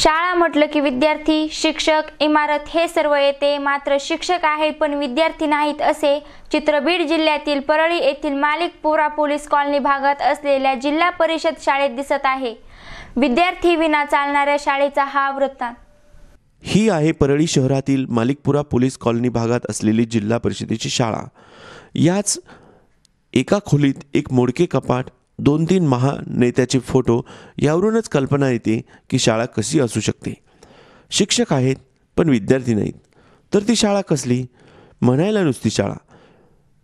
शाळा म्हटलं की विद्यार्थी शिक्षक इमारत हे सर्व येते. मात्र शिक्षक आहेत पण विद्यार्थी नाहीत असे चित्र बीड जिल्ह्यातील परळी येथील मालिकपुरा पोलीस कॉलनी भागात असलेल्या जिल्हा परिषद शाळेत दिसत आहे. विद्यार्थी विना चालणाऱ्या शाळेचा हा वृत्तांत. ही आहे परळी शहरातील मालिकपुरा पोलीस कॉलनी भागात असलेली जिल्हा परिषदेची शाळा. याच एका खोलीत एक मोडके कपाट दोन तीन महानेत्याचे फोटो यावरूनच कल्पना येते की शाळा कशी असू शकते. शिक्षक आहेत पण विद्यार्थी नाहीत. तर ती शाळा कसली? म्हणायला नुसती शाळा.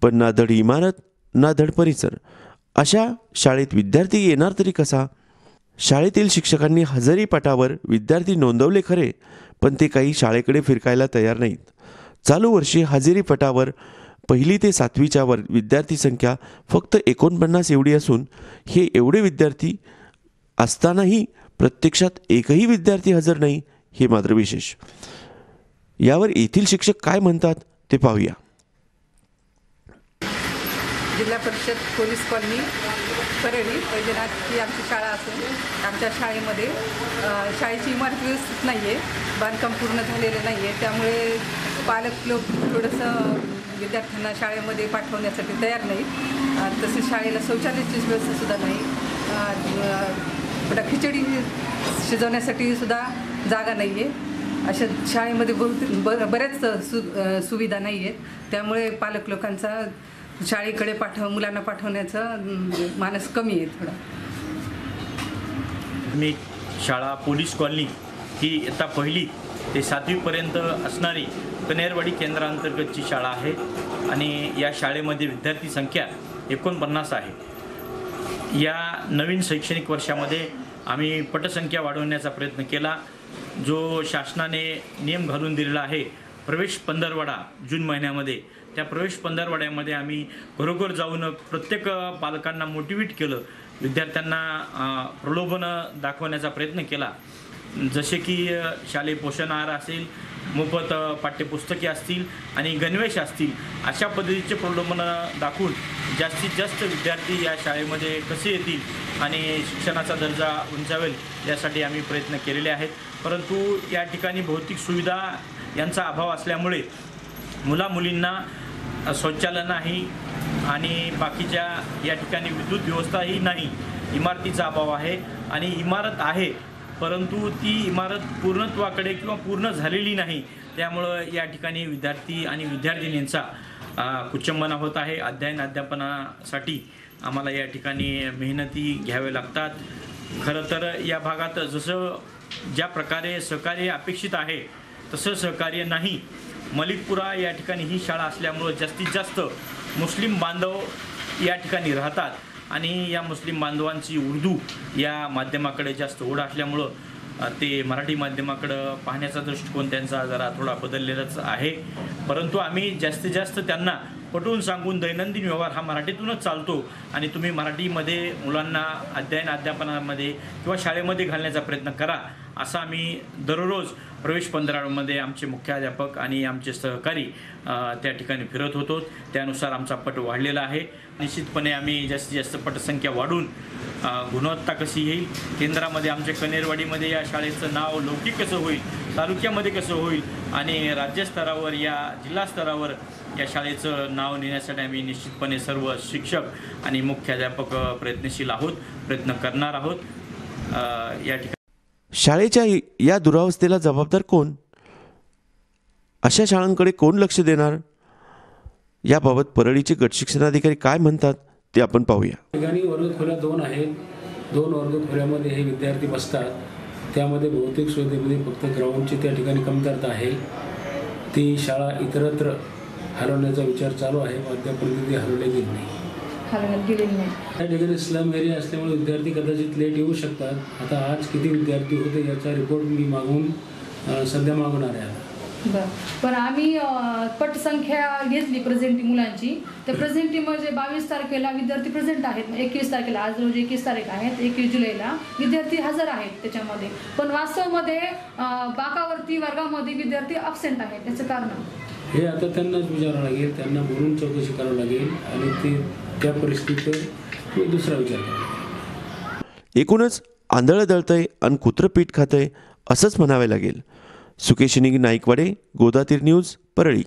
पण ना धड इमारत ना धड परिसर. अशा शाळेत विद्यार्थी येणार तरी कसा? शाळेतील शिक्षकांनी हजेरी पटावर विद्यार्थी नोंदवले खरे पण ते काही शाळेकडे फिरकायला तयार नाहीत. चालू वर्षी हजेरी पटावर पहिली ते सातवीच्या वर विद्यार्थी संख्या फक्त एकोणपन्नास एवढी असून हे एवढे विद्यार्थी असतानाही प्रत्यक्षात एकही विद्यार्थी हजर नाही हे मात्र विशेष. यावर येथील शिक्षक काय म्हणतात ते पाहूया. जिल्हा परिषद पोलीस कॉलनी परळी वैजनाथ ही आमची शाळा असून आमच्या शाळेमध्ये शाळेची इमारत व्यवस्थित नाही आहे बांधकाम पूर्ण झालेलं नाही आहे त्यामुळे पालक लोक थोडंसं विद्यार्थ्यांना शाळेमध्ये पाठवण्यासाठी तयार नाही. तसेच शाळेला शौचालयाची व्यवस्थासुद्धा नाही. खिचडी शिजवण्यासाठी सुद्धा जागा नाही आहे अशा शाळेमध्ये बहुतेक ब बऱ्याच सु सुविधा नाही आहेत त्यामुळे पालक लोकांचा शाळेकडे पाठव मुलांना पाठवण्याचा मानस कमी आहे थोडा. मी शाळा पोलीस कॉलनी ही इयत्ता पहिली ते सातवीपर्यंत असणारी कनेरवाडी केंद्रांतर्गतची शाळा आहे आणि या शाळेमध्ये विद्यार्थी संख्या एकोणपन्नास आहे. या नवीन शैक्षणिक वर्षामध्ये आम्ही पटसंख्या वाढवण्याचा प्रयत्न केला. जो शासनाने नियम घालून दिलेला आहे प्रवेश पंधरवडा जून महिन्यामध्ये त्या प्रवेश पंधरवड्यामध्ये आम्ही घरोघर जाऊन प्रत्येक पालकांना मोटिवेट केलं. विद्यार्थ्यांना प्रलोभनं प्रलोभन दाखवण्याचा प्रयत्न केला. जसे की शालेय पोषण आहार असेल मोफत पाठ्यपुस्तके असतील आणि गणवेश असतील अशा पद्धतीचे प्रलोभन दाखवून जास्तीत जास्त विद्यार्थी या शाळेमध्ये कसे येतील आणि शिक्षणाचा दर्जा उंचावेल यासाठी आम्ही प्रयत्न केलेले आहेत. परंतु या ठिकाणी भौतिक सुविधा यांचा अभाव असल्यामुळे मुलामुलींना शौचालय नाही आणि बाकीच्या या ठिकाणी विद्युत व्यवस्थाही नाही. इमारतीचा अभाव आहे आणि इमारत आहे परंतु ती इमारत पूर्णत्वाकडे किंवा पूर्ण झालेली नाही. त्यामुळं या ठिकाणी विद्यार्थी आणि विद्यार्थिनींचा कुचंबना होत आहे. अध्ययन अध्यापनासाठी आम्हाला या ठिकाणी मेहनती घ्यावे लागतात. खरं तर या भागात जसं ज्या प्रकारे सहकार्य अपेक्षित आहे तसं सहकार्य नाही. मलिकपुरा या ठिकाणी ही शाळा असल्यामुळं जास्तीत जास्त मुस्लिम बांधव या ठिकाणी राहतात. आणि या मुस्लिम बांधवांची उर्दू या माध्यमाकडे जास्त ओढ असल्यामुळं ते मराठी माध्यमाकडं पाहण्याचा दृष्टिकोन त्यांचा जरा थोडा बदललेलाच आहे. परंतु आम्ही जास्तीत जास्त त्यांना पटवून सांगून दैनंदिन व्यवहार हा मराठीतूनच चालतो आणि तुम्ही मराठीमध्ये मुलांना अध्ययन अध्यापनामध्ये किंवा शाळेमध्ये घालण्याचा प्रयत्न करा असा आम्ही दररोज प्रवेश पंधरामध्ये आमचे मुख्याध्यापक आणि आमचे सहकारी त्या ठिकाणी फिरत होतो. त्यानुसार आमचा पट वाढलेला आहे. निश्चितपणे आम्ही जास्तीत जास्त पटसंख्या वाढून गुणवत्ता कशी येईल? केंद्रामध्ये आमच्या कनेरवाडीमध्ये या शाळेचं नाव लौकिक कसं होईल? तालुक्यामध्ये कसं होईल आणि राज्यस्तरावर या जिल्हा स्तरावर या शाळेचं नाव नेण्यासाठी आम्ही निश्चितपणे सर्व शिक्षक आणि मुख्याध्यापक प्रयत्नशील आहोत प्रयत्न करणार आहोत. या ठिकाणी शाळेच्या या दुरावस्थेला जबाबदार कोण? अशा शाळांकडे कोण लक्ष देणार? याबाबत परळीचे गट शिक्षणाधिकारी काय म्हणतात ते आपण पाहूया. ठिकाणी वर्गखोल्या दोन आहेत. दोन वर्गखोल्यामध्ये हे विद्यार्थी बसतात. त्यामध्ये बहुतेक सुविधेमध्ये फक्त ग्राउंडची त्या ठिकाणी कमतरता आहे. ती शाळा इतरत्र हलवण्याचा विचार चालू आहे. पण अद्यापर्यंत ती हलवली गेली नाही. हलवण्यात गेलेली नाही. त्या ठिकाणी स्लम एरिया असल्यामुळे विद्यार्थी कदाचित लेट येऊ शकतात. आता आज किती विद्यार्थी होते याचा रिपोर्ट मी मागून सध्या मागवणार आहे बरं. पण आम्ही पटसंख्या घेतली प्रेझेंटी मुलांची. तर प्रेझेंटी म्हणजे बावीस तारखेला विद्यार्थी प्रेझेंट आहेत. एकवीस तारखेला आज रोजी एकवीस तारीख आहेत एकवीस जुलैला विद्यार्थी हजर आहेत त्याच्यामध्ये. पण वास्तवमध्ये बाकावरती वर्गामध्ये विद्यार्थी अबसेंट आहेत. त्याचं कारण? हे आता त्यांनाच विचारावं लागेल. त्यांना बोलून चौकशी करावं लागेल. आणि ते त्या परिस्थितीवर दुसरा विचार एकूणच आंधळं दळतंय आणि कुत्रं पीठ खातंय असंच म्हणावे लागेल. सुकेशिनी नाईकवाडे गोदातीर न्यूज परळी.